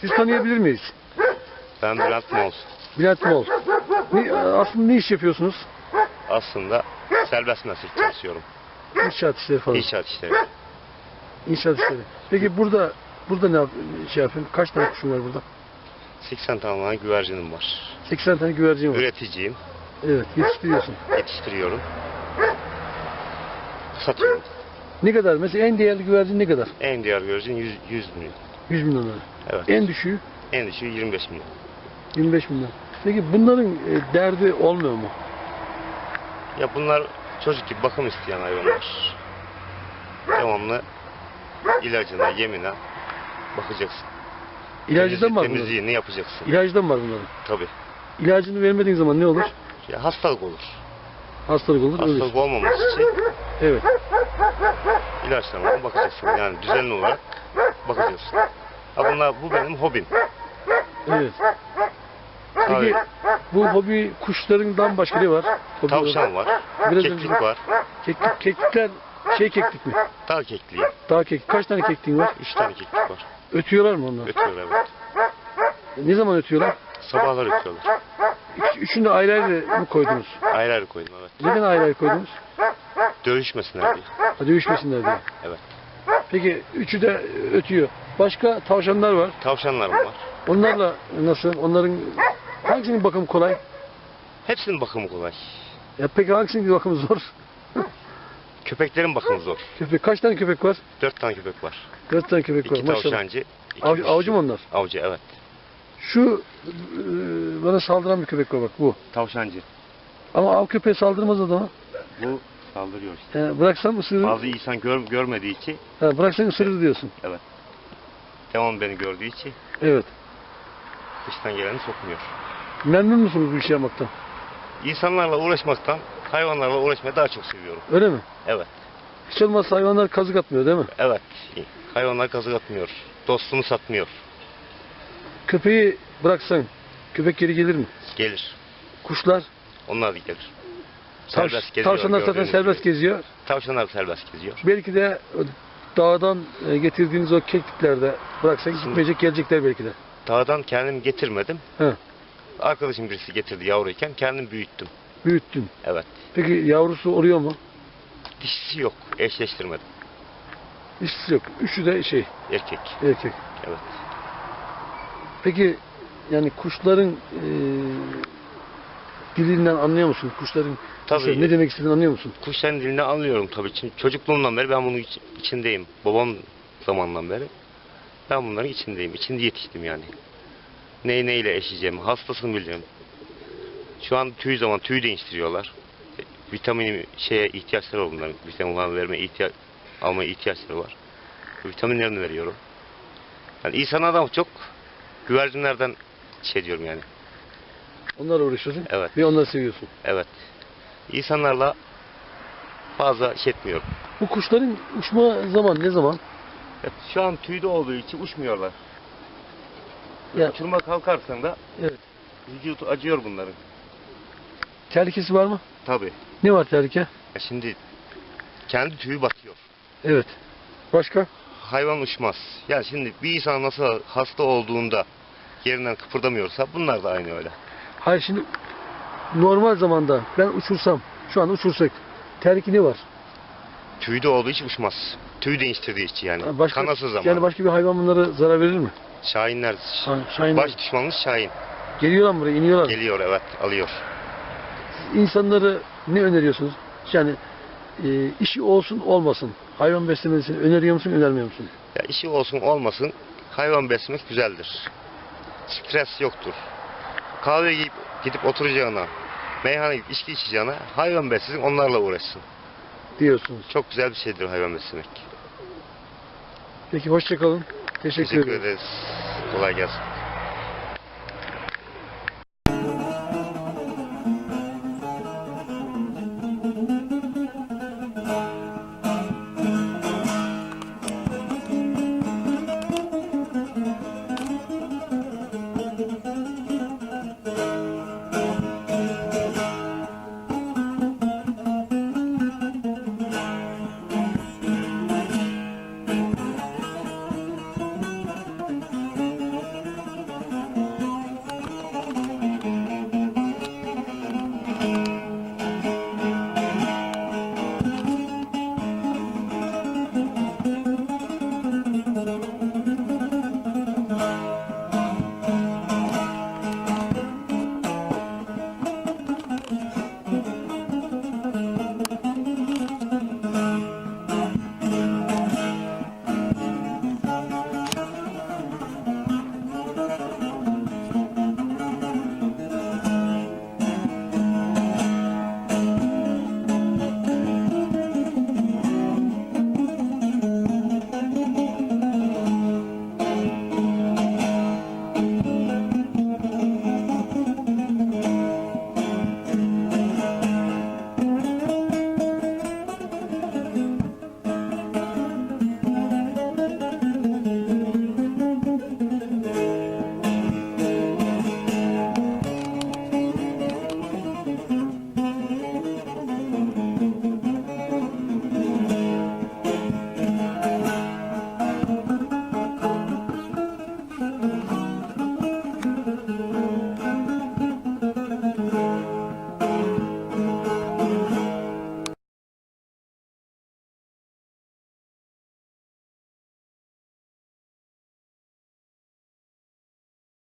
Siz tanıyabilir miyiz? Ben Bülent Moz. Bülent. Ne, aslında ne iş yapıyorsunuz? Aslında serbest meslek çalışıyorum. İnşaat işleri falan. İnşaat işleri. İnşaat işleri. Peki burada burada ne yap, şey yapıyorsun? Kaç tane kuşun var burada? 80 tane güvercinim var. 80 tane güvercin var. Üreticiyim. Evet, yetiştiriyorsun. Yetiştiriyorum. Satıyorum. Ne kadar? Mesela en değerli güvercin ne kadar? En değer güvercin 100, 100 milyon. 100 milyon lira. Evet. En düşüğü En düşüğü 25 milyon. 25 milyon. Peki bunların e, derdi olmuyor mu? Ya bunlar çocuk gibi bakım isteyen hayvanlar. Devamlı ilacına, yemine bakacaksın. İlacından var Temizliği- bunların. Temizliğini yapacaksın. İlacından var bunların. Tabii. İlacını vermediğin zaman ne olur? Ya hastalık olur. Hastalık olur, ölür. Hastalık olmaması için Evet. ilaçlarına bakacaksın. Yani düzenli olarak bakacaksın. Ha bunlar, bu benim hobim. Evet. Peki Abi, bu hobi kuşlarından başka ne var? Hobi tavşan var, Biraz keklik önce- var, Keklik, keklikler şey keklik mi? dağ kekliği. Daha keklik. Kaç tane kekliğin var? Üç tane keklik var. Ötüyorlar mı onlar? Ötüyor evet. Ne zaman ötüyorlar? Sabahlar ötüyorlar. Üç, üçünü de ayrı ayrı mı koydunuz? Ayrı ayrı koydum evet. Neden ayrı ayrı koydunuz? Dövüşmesinler diye. Ha, dövüşmesinler diye. Evet. Peki üçü de ötüyor. Başka tavşanlar var. Tavşanlarım var. Onlarla nasıl? Onların hangisinin bakımı kolay? Hepsinin bakımı kolay. Ya peki hangisinin bakımı zor? Köpeklerin bakımı zor. Köpek kaç tane köpek var? Dört tane köpek var. Dört tane köpek var. İki Maşallah. tavşancı. iki Av, avcı mı onlar? Avcı evet. Şu e, bana saldıran bir köpek var bak bu. Tavşancı. Ama av köpeği saldırmaz adama. Bu saldırıyor işte. Yani bıraksam ısırır. Bazı insan gör, görmediği için, Ha, bıraksan ısırır diyorsun. devam beni gördüğü için Evet. dıştan geleni sokmuyor. Memnun musunuz bu işi yapmaktan? İnsanlarla uğraşmaktan hayvanlarla uğraşmayı daha çok seviyorum. Öyle mi? Evet. Hiç olmazsa hayvanlar kazık atmıyor değil mi? Evet. Hayvanlar kazık atmıyor. Dostunu satmıyor. Köpeği bıraksan köpek geri gelir mi? Gelir. Kuşlar, Onlar da gelir. tav- Serbest geziyor. tavşanlar zaten gördüğünüz serbest gibi. geziyor. Tavşanlar serbest geziyor. Belki de dağdan e, getirdiğiniz o kekliklerde bıraksak gitmeyecek gelecekler belki de. Dağdan kendim getirmedim. He. Arkadaşım birisi getirdi yavruyken kendim büyüttüm. Büyüttün. Evet. Peki yavrusu oluyor mu? Dişisi yok. Eşleştirmedim. Hiç yok. Üçü de şey Erkek. erkek. Evet. Peki yani kuşların e, dilinden anlıyor musun? Kuşların Tabii. kuşların ne demek istediğini anlıyor musun? Kuşların dilini anlıyorum tabii. Çünkü çocukluğumdan beri ben bunun iç- içindeyim. Babam zamandan beri. Ben bunların içindeyim. İçinde yetiştim yani. Neyi neyle eşeceğimi, hastasını biliyorum. Şu an tüy zaman tüy değiştiriyorlar. Vitamin şeye ihtiyaçları var bunların. Vitamin falan vermeye ihtiyaç, almaya ihtiyaçları var. Vitaminlerini veriyorum. Yani insan adam çok güvercinlerden şey diyorum yani. Onlarla uğraşıyorsun Evet. ve onları seviyorsun. Evet. İnsanlarla fazla şey etmiyorum. Bu kuşların uçma zaman ne zaman? Evet, şu an tüyde olduğu için uçmuyorlar. Ya- Uçurma kalkarsan da Evet. vücudu acıyor bunların. Tehlikesi var mı? Tabii. Ne var tehlike? Ya şimdi kendi tüyü batıyor. Evet. Başka? Hayvan uçmaz. Yani şimdi bir insan nasıl hasta olduğunda yerinden kıpırdamıyorsa bunlar da aynı öyle. Hayır şimdi normal zamanda ben uçursam, şu an uçursak ne var? Tüyde olduğu için uçmaz. Tüy değiştirdiği için yani. Başka, Kanasız zaman. yani başka bir hayvan bunlara zarar verir mi? Şahinler. Ha, şahinler. Baş düşmanımız Şahin. Geliyorlar mı buraya, iniyorlar? Geliyor evet alıyor. İnsanları ne öneriyorsunuz? Yani e, işi olsun olmasın. Hayvan beslemesini öneriyor musun, önermiyor musun? Ya işi olsun olmasın hayvan beslemek güzeldir. Stres yoktur. Kahve gidip, gidip oturacağına, meyhane gidip içki içeceğine hayvan beslesin onlarla uğraşsın. Diyorsunuz. Çok güzel bir şeydir hayvan beslemek. Peki hoşça kalın. Teşekkür, Teşekkür ederiz. Kolay gelsin.